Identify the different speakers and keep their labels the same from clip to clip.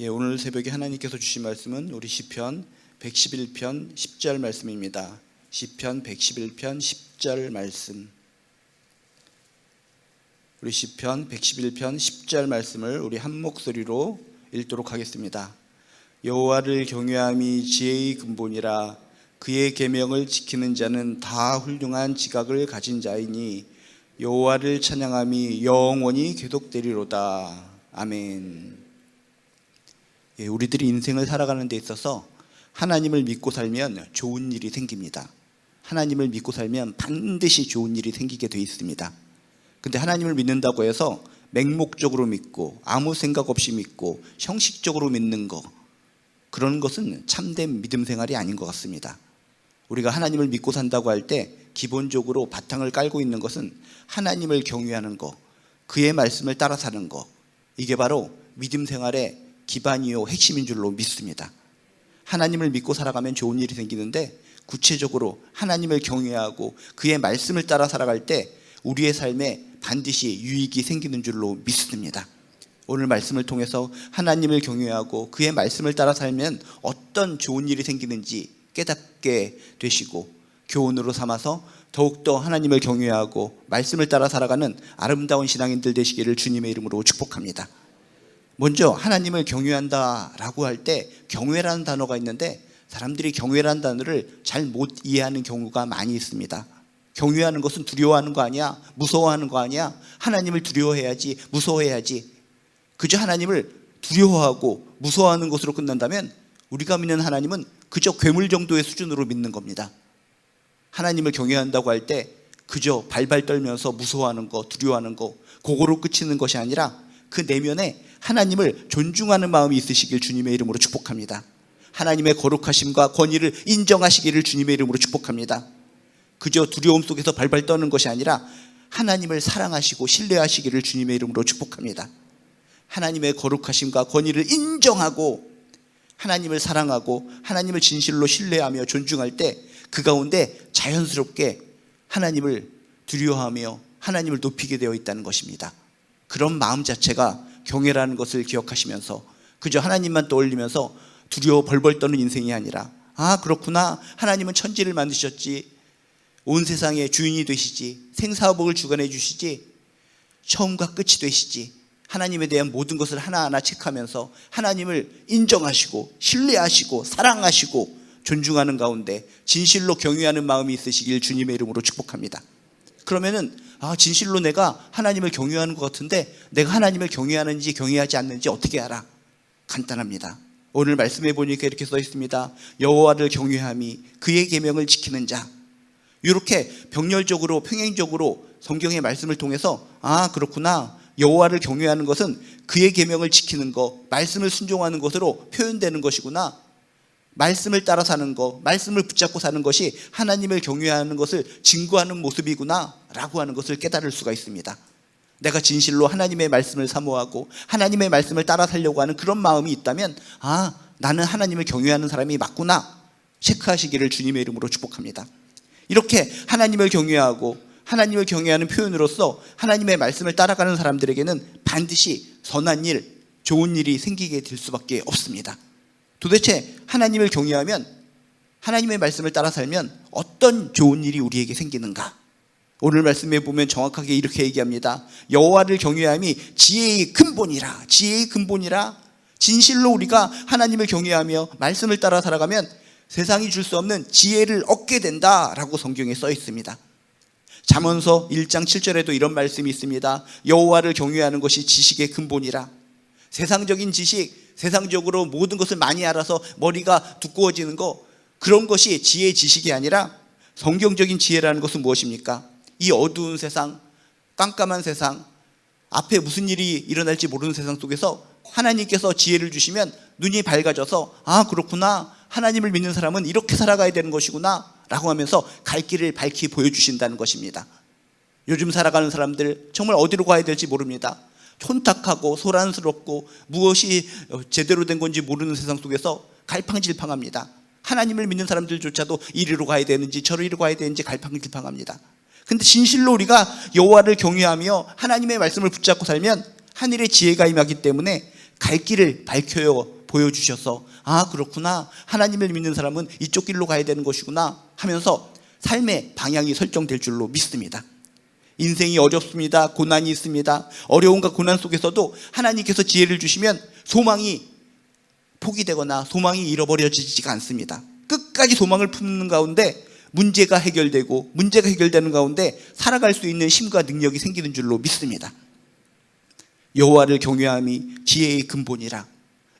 Speaker 1: 예, 오늘 새벽에 하나님께서 주신 말씀은 우리 시편 111편 10절 말씀입니다. 시편 111편 10절 말씀. 우리 시편 111편 10절 말씀을 우리 한 목소리로 읽도록 하겠습니다. 여호와를 경외함이 지혜의 근본이라 그의 계명을 지키는 자는 다 훌륭한 지각을 가진 자이니 여호와를 찬양함이 영원히 계속되리로다. 아멘. 예, 우리들이 인생을 살아가는 데 있어서 하나님을 믿고 살면 좋은 일이 생깁니다. 하나님을 믿고 살면 반드시 좋은 일이 생기게 돼 있습니다. 근데 하나님을 믿는다고 해서 맹목적으로 믿고 아무 생각 없이 믿고 형식적으로 믿는 거 그런 것은 참된 믿음 생활이 아닌 것 같습니다. 우리가 하나님을 믿고 산다고 할 때 기본적으로 바탕을 깔고 있는 것은 하나님을 경외하는 거, 그의 말씀을 따라 사는 거. 이게 바로 믿음 생활의 기반이요 핵심인 줄로 믿습니다. 하나님을 믿고 살아가면 좋은 일이 생기는데 구체적으로 하나님을 경외하고 그의 말씀을 따라 살아갈 때 우리의 삶에 반드시 유익이 생기는 줄로 믿습니다. 오늘 말씀을 통해서 하나님을 경외하고 그의 말씀을 따라 살면 어떤 좋은 일이 생기는지 깨닫게 되시고 교훈으로 삼아서 더욱더 하나님을 경외하고 말씀을 따라 살아가는 아름다운 신앙인들 되시기를 주님의 이름으로 축복합니다. 먼저 하나님을 경외한다라고 할 때 경외라는 단어가 있는데 사람들이 경외라는 단어를 잘 못 이해하는 경우가 많이 있습니다. 경외하는 것은 두려워하는 거 아니야? 무서워하는 거 아니야? 하나님을 두려워해야지, 무서워해야지. 그저 하나님을 두려워하고 무서워하는 것으로 끝난다면 우리가 믿는 하나님은 그저 괴물 정도의 수준으로 믿는 겁니다. 하나님을 경외한다고 할 때 그저 발발 떨면서 무서워하는 거, 두려워하는 거, 그거로 끝이는 것이 아니라 그 내면에 하나님을 존중하는 마음이 있으시길 주님의 이름으로 축복합니다. 하나님의 거룩하심과 권위를 인정하시기를 주님의 이름으로 축복합니다. 그저 두려움 속에서 발발 떠는 것이 아니라 하나님을 사랑하시고 신뢰하시기를 주님의 이름으로 축복합니다. 하나님의 거룩하심과 권위를 인정하고 하나님을 사랑하고 하나님을 진실로 신뢰하며 존중할 때 그 가운데 자연스럽게 하나님을 두려워하며 하나님을 높이게 되어 있다는 것입니다. 그런 마음 자체가 경외라는 것을 기억하시면서 그저 하나님만 떠올리면서 두려워 벌벌 떠는 인생이 아니라 아 그렇구나. 하나님은 천지를 만드셨지. 온 세상의 주인이 되시지. 생사복을 주관해 주시지. 처음과 끝이 되시지. 하나님에 대한 모든 것을 하나하나 체크하면서 하나님을 인정하시고 신뢰하시고 사랑하시고 존중하는 가운데 진실로 경외하는 마음이 있으시길 주님의 이름으로 축복합니다. 그러면은 아 진실로 내가 하나님을 경외하는 것 같은데 내가 하나님을 경외하는지 경외하지 않는지 어떻게 알아? 간단합니다. 오늘 말씀해 보니까 이렇게 써 있습니다. 여호와를 경외함이 그의 계명을 지키는 자. 이렇게 병렬적으로 평행적으로 성경의 말씀을 통해서 아 그렇구나. 여호와를 경외하는 것은 그의 계명을 지키는 것, 말씀을 순종하는 것으로 표현되는 것이구나. 말씀을 따라 사는 것, 말씀을 붙잡고 사는 것이 하나님을 경외하는 것을 증거하는 모습이구나 라고 하는 것을 깨달을 수가 있습니다. 내가 진실로 하나님의 말씀을 사모하고 하나님의 말씀을 따라 살려고 하는 그런 마음이 있다면 아, 나는 하나님을 경외하는 사람이 맞구나 체크하시기를 주님의 이름으로 축복합니다. 이렇게 하나님을 경외하고 하나님을 경외하는 표현으로서 하나님의 말씀을 따라가는 사람들에게는 반드시 선한 일, 좋은 일이 생기게 될 수밖에 없습니다. 도대체 하나님을 경외하면 하나님의 말씀을 따라 살면 어떤 좋은 일이 우리에게 생기는가? 오늘 말씀에 보면 정확하게 이렇게 얘기합니다. 여호와를 경외함이 지혜의 근본이라. 지혜의 근본이라. 진실로 우리가 하나님을 경외하며 말씀을 따라 살아가면 세상이 줄 수 없는 지혜를 얻게 된다라고 성경에 써 있습니다. 잠언서 1장 7절에도 이런 말씀이 있습니다. 여호와를 경외하는 것이 지식의 근본이라. 세상적인 지식, 세상적으로 모든 것을 많이 알아서 머리가 두꺼워지는 거 그런 것이 지혜의 지식이 아니라 성경적인 지혜라는 것은 무엇입니까? 이 어두운 세상, 깜깜한 세상, 앞에 무슨 일이 일어날지 모르는 세상 속에서 하나님께서 지혜를 주시면 눈이 밝아져서 아 그렇구나 하나님을 믿는 사람은 이렇게 살아가야 되는 것이구나 라고 하면서 갈 길을 밝히 보여주신다는 것입니다. 요즘 살아가는 사람들 정말 어디로 가야 될지 모릅니다. 혼탁하고 소란스럽고 무엇이 제대로 된 건지 모르는 세상 속에서 갈팡질팡합니다. 하나님을 믿는 사람들조차도 이리로 가야 되는지 저리로 가야 되는지 갈팡질팡합니다. 근데 진실로 우리가 여호와를 경외하며 하나님의 말씀을 붙잡고 살면 하늘의 지혜가 임하기 때문에 갈 길을 밝혀요 보여주셔서 아 그렇구나 하나님을 믿는 사람은 이쪽 길로 가야 되는 것이구나 하면서 삶의 방향이 설정될 줄로 믿습니다. 인생이 어렵습니다. 고난이 있습니다. 어려움과 고난 속에서도 하나님께서 지혜를 주시면 소망이 포기되거나 소망이 잃어버려지지가 않습니다. 끝까지 소망을 품는 가운데 문제가 해결되고 문제가 해결되는 가운데 살아갈 수 있는 힘과 능력이 생기는 줄로 믿습니다. 여호와를 경외함이 지혜의 근본이라.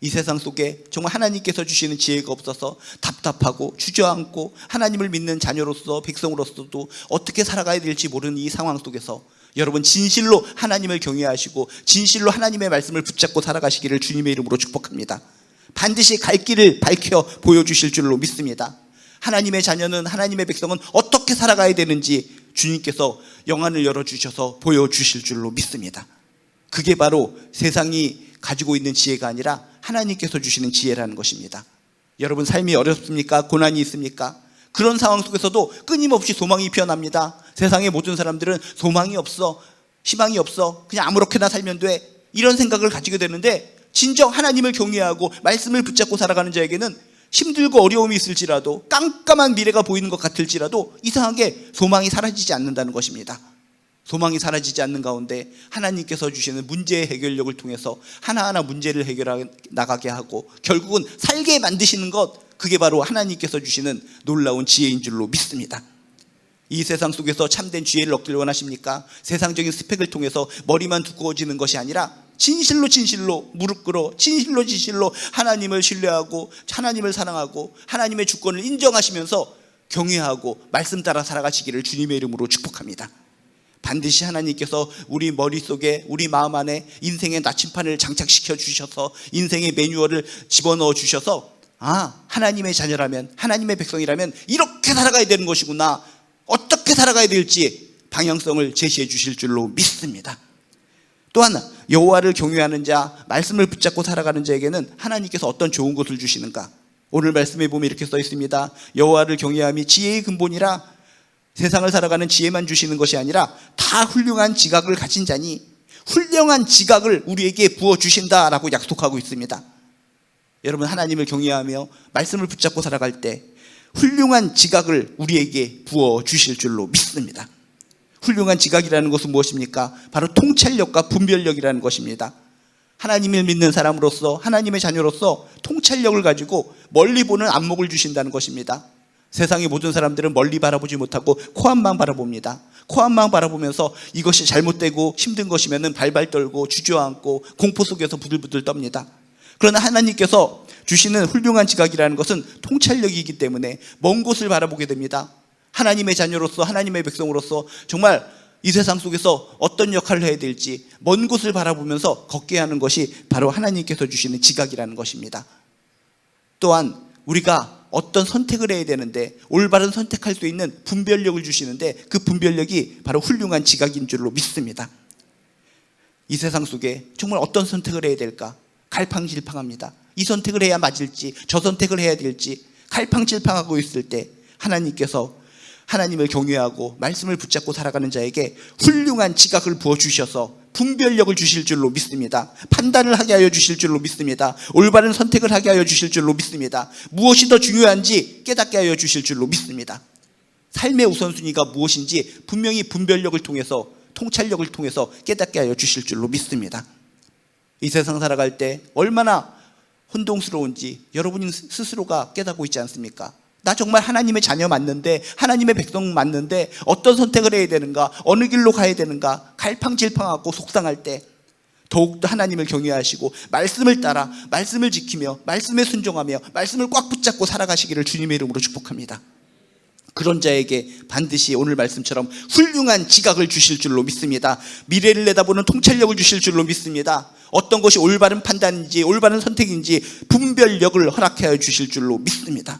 Speaker 1: 이 세상 속에 정말 하나님께서 주시는 지혜가 없어서 답답하고 주저앉고 하나님을 믿는 자녀로서 백성으로서도 어떻게 살아가야 될지 모르는 이 상황 속에서 여러분 진실로 하나님을 경외하시고 진실로 하나님의 말씀을 붙잡고 살아가시기를 주님의 이름으로 축복합니다. 반드시 갈 길을 밝혀 보여주실 줄로 믿습니다. 하나님의 자녀는 하나님의 백성은 어떻게 살아가야 되는지 주님께서 영안을 열어주셔서 보여주실 줄로 믿습니다. 그게 바로 세상이 가지고 있는 지혜가 아니라 하나님께서 주시는 지혜라는 것입니다. 여러분 삶이 어렵습니까? 고난이 있습니까? 그런 상황 속에서도 끊임없이 소망이 피어납니다. 세상의 모든 사람들은 소망이 없어, 희망이 없어, 그냥 아무렇게나 살면 돼. 이런 생각을 가지게 되는데 진정 하나님을 경외하고 말씀을 붙잡고 살아가는 자에게는 힘들고 어려움이 있을지라도 깜깜한 미래가 보이는 것 같을지라도 이상하게 소망이 사라지지 않는다는 것입니다. 소망이 사라지지 않는 가운데 하나님께서 주시는 문제의 해결력을 통해서 하나하나 문제를 해결해 나가게 하고 결국은 살게 만드시는 것 그게 바로 하나님께서 주시는 놀라운 지혜인 줄로 믿습니다. 이 세상 속에서 참된 지혜를 얻기를 원하십니까? 세상적인 스펙을 통해서 머리만 두꺼워지는 것이 아니라 진실로 진실로 무릎 꿇어 진실로 진실로 하나님을 신뢰하고 하나님을 사랑하고 하나님의 주권을 인정하시면서 경외하고 말씀 따라 살아가시기를 주님의 이름으로 축복합니다. 반드시 하나님께서 우리 머릿속에 우리 마음 안에 인생의 나침판을 장착시켜 주셔서 인생의 매뉴얼을 집어넣어 주셔서 아 하나님의 자녀라면 하나님의 백성이라면 이렇게 살아가야 되는 것이구나 어떻게 살아가야 될지 방향성을 제시해 주실 줄로 믿습니다. 또한 여호와를 경외하는 자, 말씀을 붙잡고 살아가는 자에게는 하나님께서 어떤 좋은 것을 주시는가? 오늘 말씀에 보면 이렇게 써 있습니다. 여호와를 경외함이 지혜의 근본이라 세상을 살아가는 지혜만 주시는 것이 아니라 다 훌륭한 지각을 가진 자니 훌륭한 지각을 우리에게 부어 주신다라고 약속하고 있습니다. 여러분 하나님을 경외하며 말씀을 붙잡고 살아갈 때 훌륭한 지각을 우리에게 부어 주실 줄로 믿습니다. 훌륭한 지각이라는 것은 무엇입니까? 바로 통찰력과 분별력이라는 것입니다. 하나님을 믿는 사람으로서 하나님의 자녀로서 통찰력을 가지고 멀리 보는 안목을 주신다는 것입니다. 세상의 모든 사람들은 멀리 바라보지 못하고 코앞만 바라봅니다. 코앞만 바라보면서 이것이 잘못되고 힘든 것이면 발발 떨고 주저앉고 공포 속에서 부들부들 떱니다. 그러나 하나님께서 주시는 훌륭한 지각이라는 것은 통찰력이기 때문에 먼 곳을 바라보게 됩니다. 하나님의 자녀로서 하나님의 백성으로서 정말 이 세상 속에서 어떤 역할을 해야 될지 먼 곳을 바라보면서 걷게 하는 것이 바로 하나님께서 주시는 지각이라는 것입니다. 또한 우리가 어떤 선택을 해야 되는데 올바른 선택할 수 있는 분별력을 주시는데 그 분별력이 바로 훌륭한 지각인 줄로 믿습니다. 이 세상 속에 정말 어떤 선택을 해야 될까? 갈팡질팡합니다. 이 선택을 해야 맞을지 저 선택을 해야 될지 갈팡질팡하고 있을 때 하나님께서 하나님을 경외하고 말씀을 붙잡고 살아가는 자에게 훌륭한 지각을 부어 주셔서 분별력을 주실 줄로 믿습니다. 판단을 하게 하여 주실 줄로 믿습니다. 올바른 선택을 하게 하여 주실 줄로 믿습니다. 무엇이 더 중요한지 깨닫게 하여 주실 줄로 믿습니다. 삶의 우선순위가 무엇인지 분명히 분별력을 통해서 통찰력을 통해서 깨닫게 하여 주실 줄로 믿습니다. 이 세상 살아갈 때 얼마나 혼동스러운지 여러분 스스로가 깨닫고 있지 않습니까? 나 정말 하나님의 자녀 맞는데 하나님의 백성 맞는데 어떤 선택을 해야 되는가 어느 길로 가야 되는가 갈팡질팡하고 속상할 때 더욱더 하나님을 경외하시고 말씀을 따라 말씀을 지키며 말씀에 순종하며 말씀을 꽉 붙잡고 살아가시기를 주님의 이름으로 축복합니다. 그런 자에게 반드시 오늘 말씀처럼 훌륭한 지각을 주실 줄로 믿습니다. 미래를 내다보는 통찰력을 주실 줄로 믿습니다. 어떤 것이 올바른 판단인지 올바른 선택인지 분별력을 허락하여 주실 줄로 믿습니다.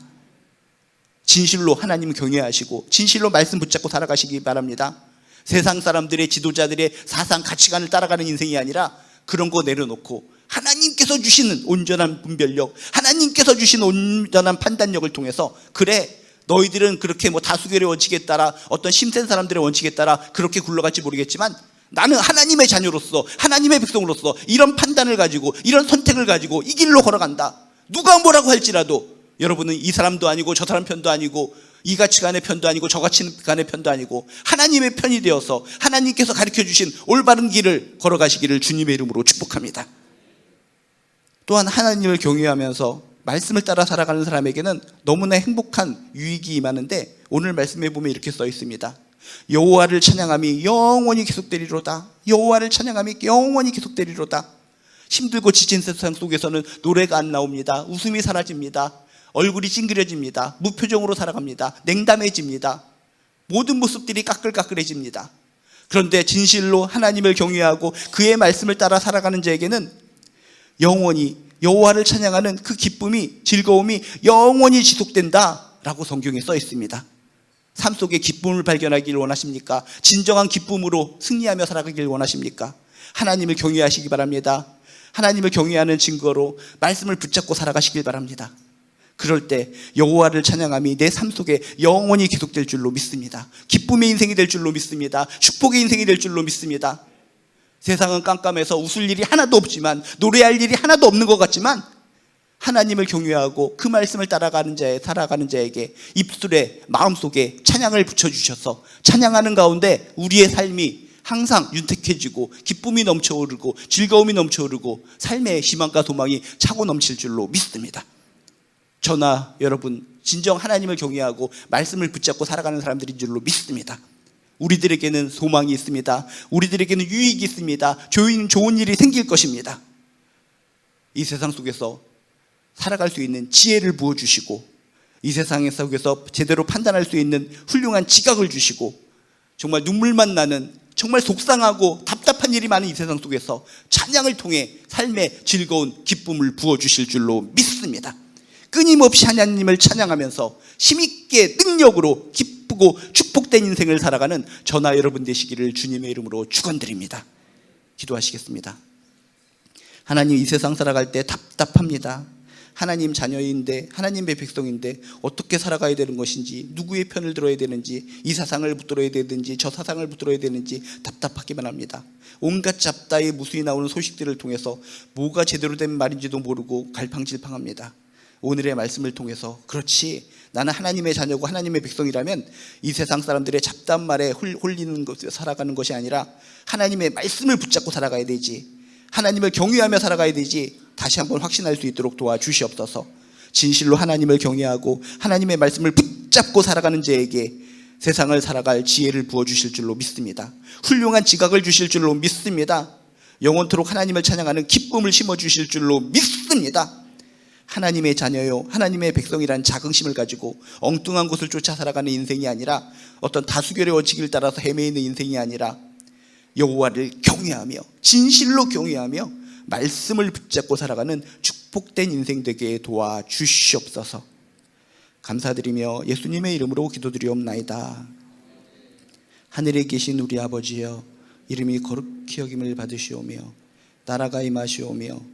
Speaker 1: 진실로 하나님 경외하시고 진실로 말씀 붙잡고 살아가시기 바랍니다. 세상 사람들의 지도자들의 사상 가치관을 따라가는 인생이 아니라 그런 거 내려놓고 하나님께서 주시는 온전한 분별력, 하나님께서 주시는 온전한 판단력을 통해서 그래 너희들은 그렇게 뭐 다수결의 원칙에 따라 어떤 심센 사람들의 원칙에 따라 그렇게 굴러갈지 모르겠지만 나는 하나님의 자녀로서 하나님의 백성으로서 이런 판단을 가지고 이런 선택을 가지고 이 길로 걸어간다. 누가 뭐라고 할지라도 여러분은 이 사람도 아니고 저 사람 편도 아니고 이 가치관의 편도 아니고 저 가치관의 편도 아니고 하나님의 편이 되어서 하나님께서 가르쳐 주신 올바른 길을 걸어가시기를 주님의 이름으로 축복합니다. 또한 하나님을 경외하면서 말씀을 따라 살아가는 사람에게는 너무나 행복한 유익이 임하는데 오늘 말씀에 보면 이렇게 써 있습니다. 여호와를 찬양함이 영원히 계속되리로다. 여호와를 찬양함이 영원히 계속되리로다. 힘들고 지친 세상 속에서는 노래가 안 나옵니다. 웃음이 사라집니다. 얼굴이 찡그려집니다. 무표정으로 살아갑니다. 냉담해집니다. 모든 모습들이 까끌까끌해집니다. 그런데 진실로 하나님을 경외하고 그의 말씀을 따라 살아가는 자에게는 영원히 여호와를 찬양하는 그 기쁨이 즐거움이 영원히 지속된다라고 성경에 써 있습니다. 삶 속에 기쁨을 발견하기를 원하십니까? 진정한 기쁨으로 승리하며 살아가길 원하십니까? 하나님을 경외하시기 바랍니다. 하나님을 경외하는 증거로 말씀을 붙잡고 살아가시길 바랍니다. 그럴 때 여호와를 찬양함이 내 삶 속에 영원히 계속될 줄로 믿습니다. 기쁨의 인생이 될 줄로 믿습니다. 축복의 인생이 될 줄로 믿습니다. 세상은 깜깜해서 웃을 일이 하나도 없지만 노래할 일이 하나도 없는 것 같지만 하나님을 경외하고 그 말씀을 따라가는 자에 살아가는 자에게 입술에 마음속에 찬양을 붙여 주셔서 찬양하는 가운데 우리의 삶이 항상 윤택해지고 기쁨이 넘쳐오르고 즐거움이 넘쳐오르고 삶의 희망과 소망이 차고 넘칠 줄로 믿습니다. 저나 여러분 진정 하나님을 경외하고 말씀을 붙잡고 살아가는 사람들인 줄로 믿습니다. 우리들에게는 소망이 있습니다. 우리들에게는 유익이 있습니다. 좋은, 좋은 일이 생길 것입니다. 이 세상 속에서 살아갈 수 있는 지혜를 부어주시고 이 세상 속에서 제대로 판단할 수 있는 훌륭한 지각을 주시고 정말 눈물만 나는 정말 속상하고 답답한 일이 많은 이 세상 속에서 찬양을 통해 삶의 즐거운 기쁨을 부어주실 줄로 믿습니다. 끊임없이 하나님을 찬양하면서 힘있게 능력으로 기쁘고 축복된 인생을 살아가는 저나 여러분 되시기를 주님의 이름으로 축원드립니다. 기도하시겠습니다. 하나님 이 세상 살아갈 때 답답합니다. 하나님 자녀인데 하나님의 백성인데 어떻게 살아가야 되는 것인지 누구의 편을 들어야 되는지 이 사상을 붙들어야 되는지 저 사상을 붙들어야 되는지 답답하기만 합니다. 온갖 잡다의 무수히 나오는 소식들을 통해서 뭐가 제대로 된 말인지도 모르고 갈팡질팡합니다. 오늘의 말씀을 통해서 그렇지 나는 하나님의 자녀고 하나님의 백성이라면 이 세상 사람들의 잡다한 말에 홀- 홀리는 것 살아가는 것이 아니라 하나님의 말씀을 붙잡고 살아가야 되지 하나님을 경외하며 살아가야 되지 다시 한번 확신할 수 있도록 도와주시옵소서. 진실로 하나님을 경외하고 하나님의 말씀을 붙잡고 살아가는 자에게 세상을 살아갈 지혜를 부어 주실 줄로 믿습니다. 훌륭한 지각을 주실 줄로 믿습니다. 영원토록 하나님을 찬양하는 기쁨을 심어 주실 줄로 믿습니다 하나님의 자녀요, 하나님의 백성이란 자긍심을 가지고 엉뚱한 곳을 쫓아 살아가는 인생이 아니라 어떤 다수결의 원칙을 따라서 헤매이는 인생이 아니라 여호와를 경외하며 진실로 경외하며 말씀을 붙잡고 살아가는 축복된 인생 되게 도와 주시옵소서. 감사드리며 예수님의 이름으로 기도드리옵나이다. 하늘에 계신 우리 아버지여 이름이 거룩히 여김을 받으시오며 나라가 임하시오며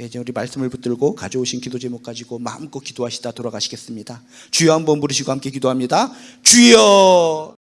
Speaker 1: 예, 이제 우리 말씀을 붙들고 가져오신 기도 제목 가지고 마음껏 기도하시다 돌아가시겠습니다. 주여 한번 부르시고 함께 기도합니다. 주여